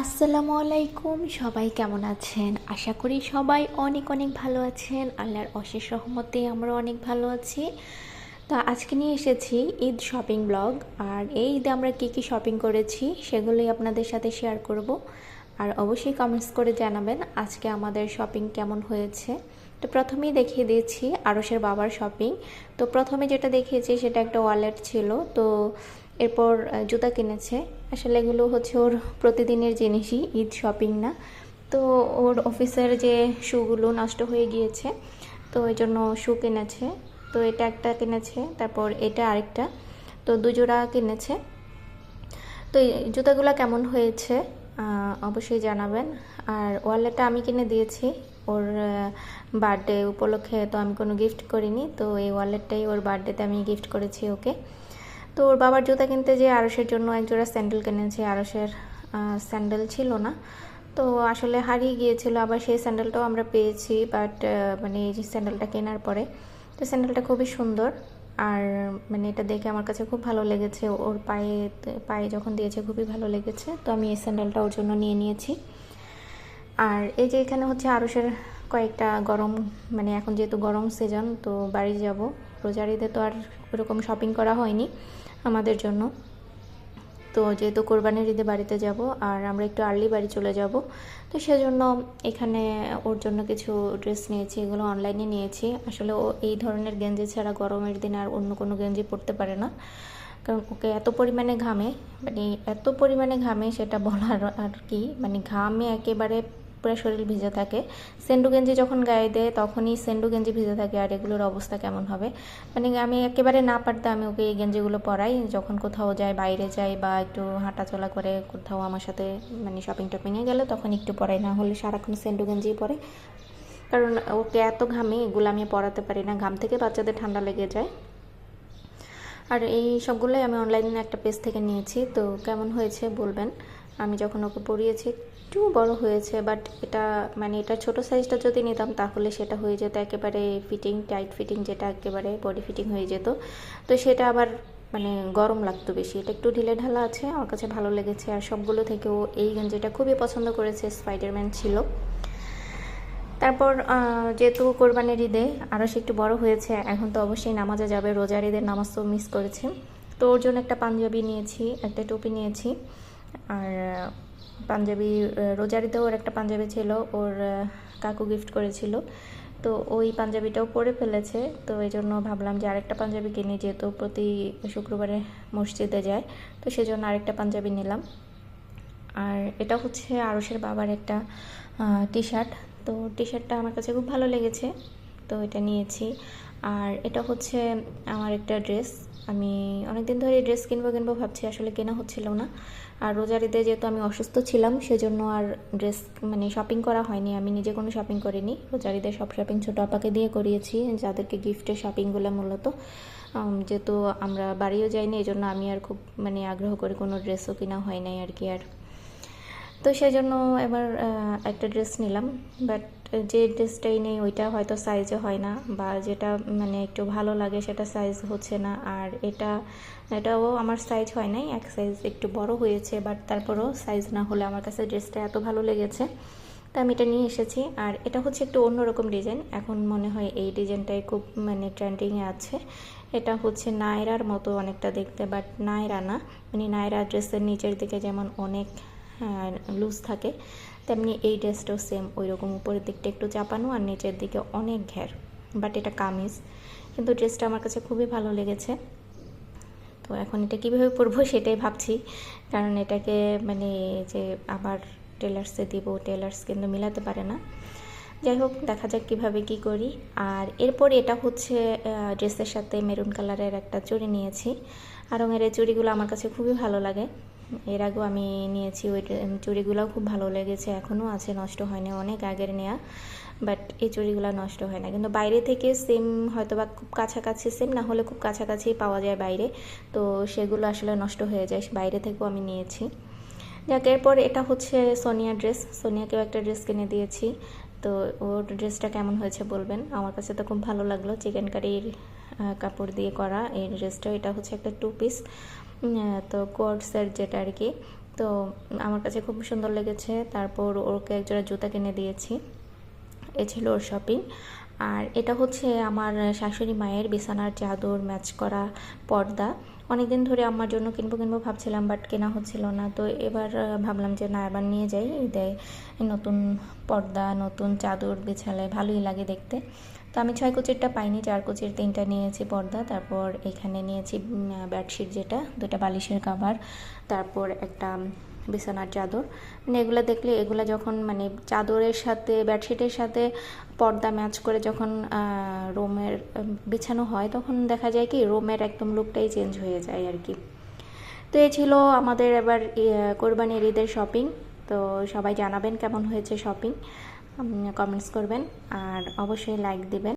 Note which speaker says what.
Speaker 1: আসসালামু আলাইকুম, সবাই কেমন আছেন? আশা করি সবাই অনেক অনেক ভালো আছেন। আল্লাহর অশেষ রহমতে আমরা অনেক ভালো আছি। তো আজকে নিয়ে এসেছি ঈদ শপিং ব্লগ। আর এই ঈদে আমরা কী কী শপিং করেছি সেগুলোই আপনাদের সাথে শেয়ার করব। আর অবশ্যই কমেন্টস করে জানাবেন আজকে আমাদের শপিং কেমন হয়েছে। তো প্রথমেই দেখিয়ে দিয়েছি আরসের বাবার শপিং। তো প্রথমে যেটা দেখিয়েছি সেটা একটা ওয়ালেট ছিল। তো এরপর জুতা কিনেছে। আসলে এগুলো হচ্ছে ওর প্রতিদিনের জিনিসই, ঈদ শপিং না। তো ওর অফিসের যে শুগুলো নষ্ট হয়ে গিয়েছে, তো এই জন্য শু কিনেছে। তো এটা একটা কিনেছে, তারপর এটা আরেকটা। তো দুজোড়া কিনেছে। তো জুতাগুলো কেমন হয়েছে অবশ্যই জানাবেন। আর ওয়ালেটটা আমি কিনে দিয়েছি। ওর বার্থডে উপলক্ষে তো আমি কোনো গিফট করিনি, তো এই ওয়ালেটটাই ওর বার্থডেতে আমি গিফট করেছি ওকে। তো ওর বাবার জুতা কিনতে যে আরসের জন্য একজোড়া স্যান্ডেল কিনেছে। আরসের স্যান্ডেল ছিল না। তো আসলে হারিয়ে গিয়েছিল, আবার সেই স্যান্ডেলটাও আমরা পেয়েছি বাট মানে এই যে স্যান্ডেলটা কেনার পরে। তো স্যান্ডেলটা খুবই সুন্দর, আর মানে এটা দেখে আমার কাছে খুব ভালো লেগেছে। ওর পায়ে পায়ে যখন দিয়েছে খুবই ভালো লেগেছে। তো আমি এই স্যান্ডেলটা ওর জন্য নিয়ে নিয়েছি। আর এই যে এখানে হচ্ছে আরসের কয়েকটা গরম মানে এখন যেহেতু গরম সিজন তো বাড়ি যাব। রোজারিতে তো আর ওরকম শপিং করা হয়নি। আমাদের জন্য। তো যেহেতু কোরবানির ঈদে বাড়িতে যাব আর আমরা একটু আর্লি বাড়ি চলে যাব, তো সেজন্য এখানে ওর জন্য কিছু ড্রেস নিয়েছি, এগুলো অনলাইনে নিয়েছি। আসলে ও এই ধরনের গেঞ্জি ছাড়া গরমের দিনে আর অন্য কোনো গেঞ্জি পরতে পারে না। কারণ ওকে এত পরিমাণে ঘামে মানে এত পরিমাণে ঘামে সেটা বলার আর কি মানে ঘামে একেবারে পুরো শরীর ভিজে থাকে। সেন্ডু গেঞ্জি যখন গায়ে দেয়, তখনই সেন্ডু গেঞ্জি ভিজে থাকে আর এগুলোর অবস্থা কেমন হবে? মানে আমি একেবারে না পারতে আমি ওকে এই গেঞ্জিগুলো পরাই। যখন কোথাও যায়, বাইরে যাই বা একটু হাঁটাচলা করে কোথাও আমার সাথে মানে শপিং টপিংয়ে গেলে তখন একটু পরাই। না হলে সারাক্ষণ সেন্ডু গেঞ্জি পরে। কারণ ওকে এত ঘামে, এগুলো আমি পরাতে পারি না। ঘাম থেকে বাচ্চাদের ঠান্ডা লেগে যায়। আর এই সবগুলোই আমি অনলাইনে একটা পেজ থেকে নিয়েছি। তো কেমন হয়েছে বলবেন? আমি যখন ওকে পরিয়েছি একটু বড় হয়েছে বাট এটা মানে এটা ছোট সাইজটা যদি নিতাম তাহলে সেটা হয়ে যেত একেবারে ফিটিং টাইট ফিটিং যেটা একেবারে বডি ফিটিং হয়ে যেত। তো সেটা আবার মানে গরম লাগতো বেশি। এটা একটু ঢিলে ঢালা আছে, আমার কাছে ভালো লেগেছে। আর সবগুলো থেকেও এই গেঞ্জিটা খুবই পছন্দ করেছে স্পাইডারম্যান ছিল। তারপর যেহেতু কোরবানির ঈদে আরও সে একটু বড় হয়েছে, এখন তো অবশ্যই নামাজে যাবে। রোজার ঈদের নামাজ তো মিস করেছে। তো ওর জন্য একটা পাঞ্জাবি নিয়েছি, একটা টুপি নিয়েছি। আর পাঞ্জাবি রোজারিতেও ওর একটা পাঞ্জাবি ছিল, ওর কাকু গিফট করেছিল। তো ওই পাঞ্জাবিটাও পরে ফেলেছে, তো এই জন্য ভাবলাম যে আরেকটা পাঞ্জাবি কিনি, যেহেতু প্রতি শুক্রবারে মসজিদে যায়, তো সেজন্য আরেকটা পাঞ্জাবি নিলাম। আর এটা হচ্ছে আরসের বাবার একটা টি শার্ট তো টি শার্টটা আমার কাছে খুব ভালো লেগেছে, তো এটা নিয়েছি। আর এটা হচ্ছে আমার একটা ড্রেস আমি অনেকদিন ধরে ড্রেস কিনবো কিনবো ভাবছি, আসলে কেনা হচ্ছিল না। আর রোজার ঈদে যেহেতু আমি অসুস্থ ছিলাম, সেজন্য আর ড্রেস মানে শপিং করা হয়নি। আমি নিজে কোনো শপিং করিনি। রোজার ঈদের সব শপিং ছোটো আপাকে দিয়ে করিয়েছি, যাদেরকে গিফটের শপিংগুলো মূলত। যেহেতু আমরা বাড়িও যাইনি এই জন্য আমি আর খুব মানে আগ্রহ করে কোনো ড্রেসও কিনা হয় নাই আর কি আর। তো সেই জন্য এবার একটা ড্রেস নিলাম। বাট যে ড্রেসটাই নেই, ওইটা হয়তো সাইজে হয় না বা যেটা মানে একটু ভালো লাগে সেটা সাইজ হচ্ছে না। আর এটা, এটাও আমার সাইজ হয় নাই, এক সাইজ একটু বড় হয়েছে বাট তারপরেও সাইজ না হলে আমার কাছে ড্রেসটা এত ভালো লেগেছে। তো আমি এটা নিয়ে এসেছি। আর এটা হচ্ছে একটু অন্যরকম ডিজাইন এখন মনে হয় এই ডিজাইনটাই খুব মানে ট্রেন্ডিংয়ে আছে। এটা হচ্ছে নায়রার মতো অনেকটা দেখতে বাট নায়রা না। মানে নায়রা ড্রেসের নিচের দিকে যেমন অনেক লুজ থাকে, তেমনি এই ড্রেসটাও সেম ওই রকম উপরের দিকটা একটু চাপানো আর নিচের দিকে অনেক ঘের বাট এটা কামিজ। কিন্তু ড্রেসটা আমার কাছে খুবই ভালো লেগেছে। তো এখন এটা কীভাবে পরবো সেটাই ভাবছি, কারণ এটাকে মানে যে আবার টেলার্সে দিব টেলার্স কিন্তু মিলাতে পারে না। যাই হোক, দেখা যাক কীভাবে কি করি। আর এরপর এটা হচ্ছে ড্রেসের সাথে মেরুন কালারের একটা চুড়ি নিয়েছি। আর রঙের এই চুড়িগুলো আমার কাছে খুবই ভালো লাগে। এর আগেও আমি নিয়েছি ওই চুড়িগুলোও খুব ভালো লেগেছে এখনও আছে, নষ্ট হয়নি, অনেক আগের নেওয়া বাট এই চুড়িগুলো নষ্ট হয় না। কিন্তু বাইরে থেকে সেম হয়তো বা খুব কাছাকাছি সেম, না হলে খুব কাছাকাছি পাওয়া যায় বাইরে, তো সেগুলো আসলে নষ্ট হয়ে যায় বাইরে থেকেও আমি নিয়েছি। যাক, এরপর এটা হচ্ছে সোনিয়া ড্রেস, সোনিয়াকেও একটা ড্রেস কিনে দিয়েছি, তো ওর ড্রেসটা কেমন হয়েছে বলবেন? আমার কাছে তো খুব ভালো লাগল, চিকেন কারির কাপড় দিয়ে করা এই ড্রেসটা। এটা হচ্ছে একটা টু পিস তো কোর্টসের যেটা আর কি। তো আমার কাছে খুব সুন্দর লেগেছে। তারপর ওকে একজোড়া জুতা কিনে দিয়েছি। এ ছিল ওর শপিং আর এটা হচ্ছে আমার শাশুড়ি মায়ের বিছানার চাদর ম্যাচ করা পর্দা। অনেকদিন ধরে আমার জন্য কিনবো কিনবো ভাবছিলাম বাট কেনা হচ্ছিল না। তো এবার ভাবলাম যে না, এবার নিয়ে যাই। ঈদে নতুন পর্দা, নতুন চাদর বিছালে ভালোই লাগে দেখতে। তো আমি ছয় কোচেরটা পাইনি, চার কোচের তিনটা নিয়েছি পর্দা। তারপর এখানে নিয়েছি বেডশিট যেটা দুটা বালিশের কাভার তারপর একটা বিছানার চাদর। মানে এগুলো দেখলে, এগুলো যখন মানে চাদরের সাথে, বেডশিটের সাথে পর্দা ম্যাচ করে যখন রোমের বিছানো হয়, তখন দেখা যায় কি, রোমের একদম লুকটাই চেঞ্জ হয়ে যায় আর কি। তো এই ছিল আমাদের এবার কোরবানির ঈদের শপিং। তো সবাই জানাবেন কেমন হয়েছে শপিং। কমেন্টস করবেন। আর অবশ্যই লাইক দিবেন।